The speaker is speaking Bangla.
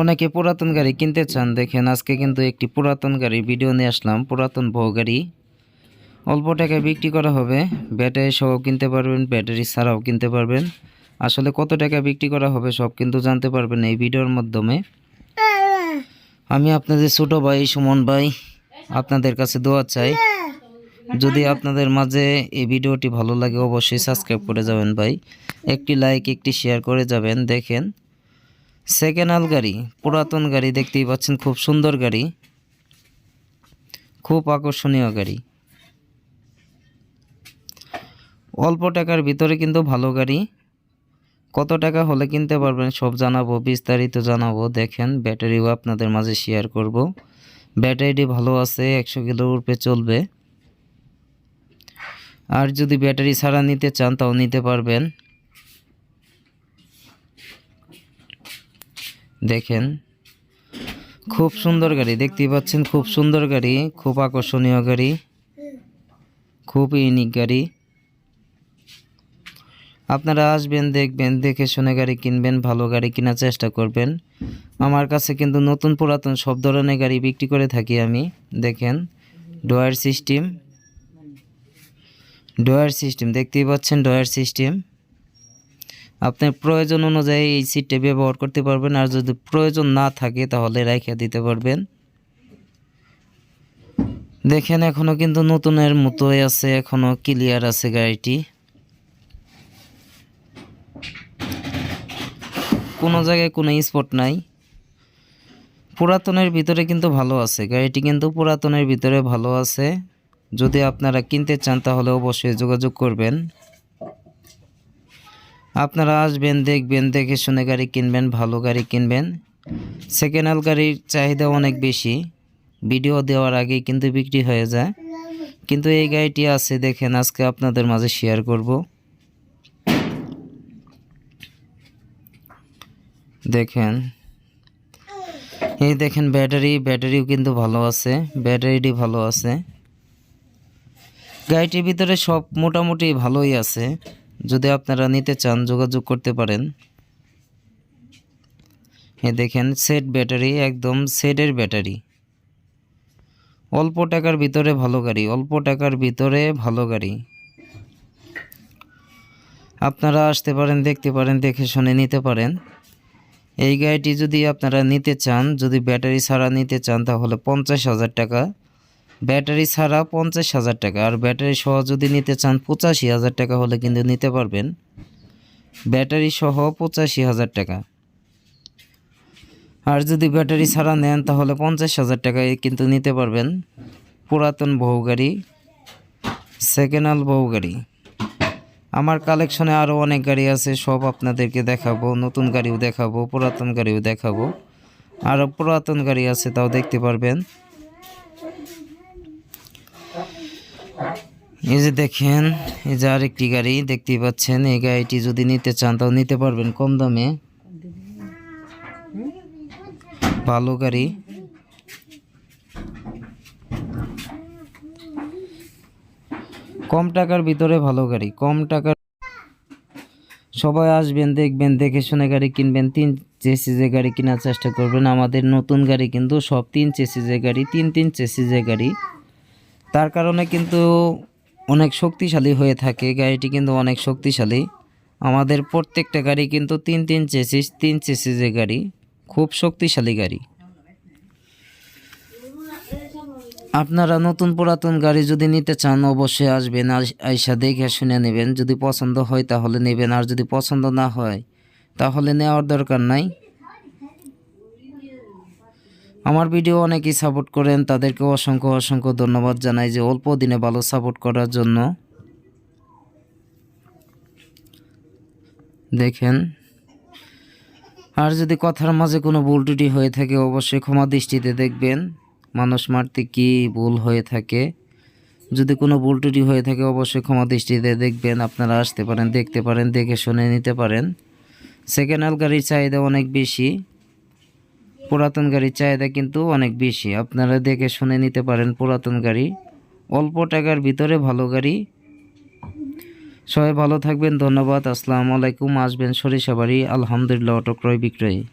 অনেকে পুরাতন গাড়ি কিনতে চান, দেখেন আজকে কিন্তু একটি পুরাতন গাড়ি, ভিডিও নিয়ে আসলাম, পুরাতন বউ গাড়ি। অল্প টাকায় বিক্রি করা হবে, ব্যাটারি সহ কিনতে পারবেন, ব্যাটারি ছাড়াও কিনতে পারবেন। আসলে কত টাকা বিক্রি করা হবে সব কিন্তু জানতে পারবেন এই ভিডিওর মাধ্যমে। আমি আপনাদের ছোট ভাই, সুমন ভাই, আপনাদের কাছে দোয়া চাই। যদি আপনাদের মাঝে এই ভিডিওটি ভালো লাগে, অবশ্যই সাবস্ক্রাইব করে যাবেন ভাই। একটি লাইক, একটি শেয়ার করে যাবেন, দেখেন। সেকেন্ড হ্যান্ড গাড়ি, পুরাতন গাড়ি দেখতেই পাচ্ছেন, খুব সুন্দর গাড়ি। খুব আকর্ষণীয় গাড়ি। অল্প টাকার ভিতরে কিন্তু ভালো গাড়ি। কত টাকা হলে কিনতে পারবেন সব জানাব, বিস্তারিত জানাব। দেখেন, ব্যাটারিও আপনাদের মাঝে শেয়ার করব। ব্যাটারিটি ভালো আছে, একশো কিলোর উপরে চলবে। আর যদি ব্যাটারি ছাড়া নিতে চান, তাও নিতে পারবেন। দেখেন। খুব সুন্দর গাড়ি, দেখতেই পাচ্ছেন খুব সুন্দর গাড়ি, খুব আকর্ষণীয় গাড়ি, খুব ইউনিক গাড়ি। আপনারা আসবেন, দেখবেন, দেখে শুনে গাড়ি কিনবেন, ভালো গাড়ি কেনার চেষ্টা করবেন। আমার কাছে কিন্তু নতুন পুরাতন সব ধরনের গাড়ি বিক্রি করে থাকি আমি, দেখেন ডোয়ার সিস্টেম। ডোয়ার সিস্টেম, দেখতেই পাচ্ছেন ডোয়ার সিস্টেম। আপনার প্রয়োজন অনুযায়ী এই সিটটা ব্যবহার করতে পারবেন, আর যদি প্রয়োজন না থাকে তাহলে রাইখা দিতে পারবেন। দেখেন, এখনও কিন্তু নতুনের মতোই আছে, এখনও ক্লিয়ার আছে গাড়িটি। কোনো জায়গায় কোনো স্পট নাই। পুরাতনের ভিতরে কিন্তু ভালো আছে, গাড়িটি কিন্তু পুরাতনের ভিতরে ভালো আছে। যদি আপনারা কিনতে চান তাহলে অবশ্যই যোগাযোগ করবেন। আপনারা আসবেন, দেখবেন, দেখে শুনে গাড়ি কিনবেন, ভালো গাড়ি কিনবেন। সেকেন্ড হ্যান্ড গাড়ির চাহিদা অনেক বেশি। ভিডিও দেওয়ার আগে কিন্তু বিক্রি হয়ে যায়। কিন্তু এই গাড়িটি আছে, দেখেন, আজকে আপনাদের মাঝে শেয়ার করব। দেখেন, এই দেখেন ব্যাটারি ব্যাটারিও কিন্তু ভালো আছে। ব্যাটারিটি ভালো আছে। গাড়িটির ভিতরে সব মোটামুটি ভালোই আছে। যদি আপনারা নিতে চান, যোগাযোগ করতে পারেন। এ দেখেন সেট ব্যাটারি একদম সেটের ব্যাটারি অল্প টাকার ভিতরে ভালো গাড়ি, অল্প টাকার ভিতরে ভালো গাড়ি। আপনারা আসতে পারেন, দেখতে পারেন, দেখে শুনে নিতে পারেন। এই গাড়িটি যদি আপনারা নিতে চান, যদি ব্যাটারি ছাড়া নিতে চান, তাহলে পঞ্চাশ হাজার টাকা ব্যাটারি ছাড়া পঞ্চাশ হাজার টাকা। আর ব্যাটারি সহ যদি নিতে চান পঁচাশি হাজার টাকা হলে কিন্তু নিতে পারবেন। ব্যাটারি সহ পঁচাশি হাজার টাকা। আর যদি ব্যাটারি ছাড়া নেন তাহলে পঞ্চাশ হাজার টাকায় কিন্তু নিতে পারবেন। পুরাতন বহু গাড়ি সেকেন্ড হ্যান্ড বহু গাড়ি। আমার কালেকশনে আরও অনেক গাড়ি আছে, সব আপনাদেরকে দেখাবো। নতুন গাড়িও দেখাবো, পুরাতন গাড়িও দেখাবো। আরও পুরাতন গাড়ি আছে, তাও দেখতে পারবেন। এই যে দেখেন, এই যে আরেকটি গাড়ি দেখতেই পাচ্ছেন, এই গাড়িটি যদি নিতে চান তাও নিতে পারবেন কম দামে। ভালো গাড়ি। কম টাকার ভিতরে ভালো গাড়ি, কম টাকার সবাই আসবেন, দেখবেন, দেখে শুনে গাড়ি কিনবেন, তিন চেসিজে গাড়ি কেনার চেষ্টা করবেন। আমাদের নতুন গাড়ি কিন্তু সব তিন চেসিজে গাড়ি, তিন তিন চেসিজে গাড়ি। তার কারণে কিন্তু অনেক শক্তিশালী হয়ে থাকে। গাড়িটি কিন্তু অনেক শক্তিশালী। আমাদের প্রত্যেকটা গাড়ি কিন্তু তিন তিন চেসিস, তিন চেসিসের গাড়ি। খুব শক্তিশালী গাড়ি। আপনারা নতুন পুরাতন গাড়ি যদি নিতে চান, অবশ্যই আসবেন। আস- আইসা দেখে শুনে নেবেন। যদি পছন্দ হয় তাহলে নেবেন। আর যদি পছন্দ না হয়, তাহলে নেওয়ার দরকার নাই। আমার ভিডিও অনেকেই সাপোর্ট করেন, তাদেরকে অসংখ্য অসংখ্য ধন্যবাদ জানাই যে অল্প দিনে ভালো সাপোর্ট করার জন্য। দেখেন, আর যদি কথার মাঝে কোনো ভুল ত্রুটি হয়ে থাকে, অবশ্যই ক্ষমা দৃষ্টিতে দেখবেন। মানুষ মারতে কি ভুল হয়ে থাকে? যদি কোনো ভুল ত্রুটি হয়ে থাকে, অবশ্যই ক্ষমা দৃষ্টিতে দেখবেন। আপনারা আসতে পারেন, দেখতে পারেন, দেখে শুনে নিতে পারেন। সেকেন্ড হ্যান্ড গাড়ির চাহিদা অনেক বেশি। পুরাতন গাড়ির চাহিদা কিন্তু অনেক বেশি। আপনারা দেখে শুনে নিতে পারেন পুরাতন গাড়ি। অল্প টাকার ভিতরে ভালো গাড়ি। সবাই ভালো থাকবেন, ধন্যবাদ, আসসালামু আলাইকুম, আসবেন সরিষাবাড়ি। আলহামদুলিল্লাহ অটো ক্রয় বিক্রয়।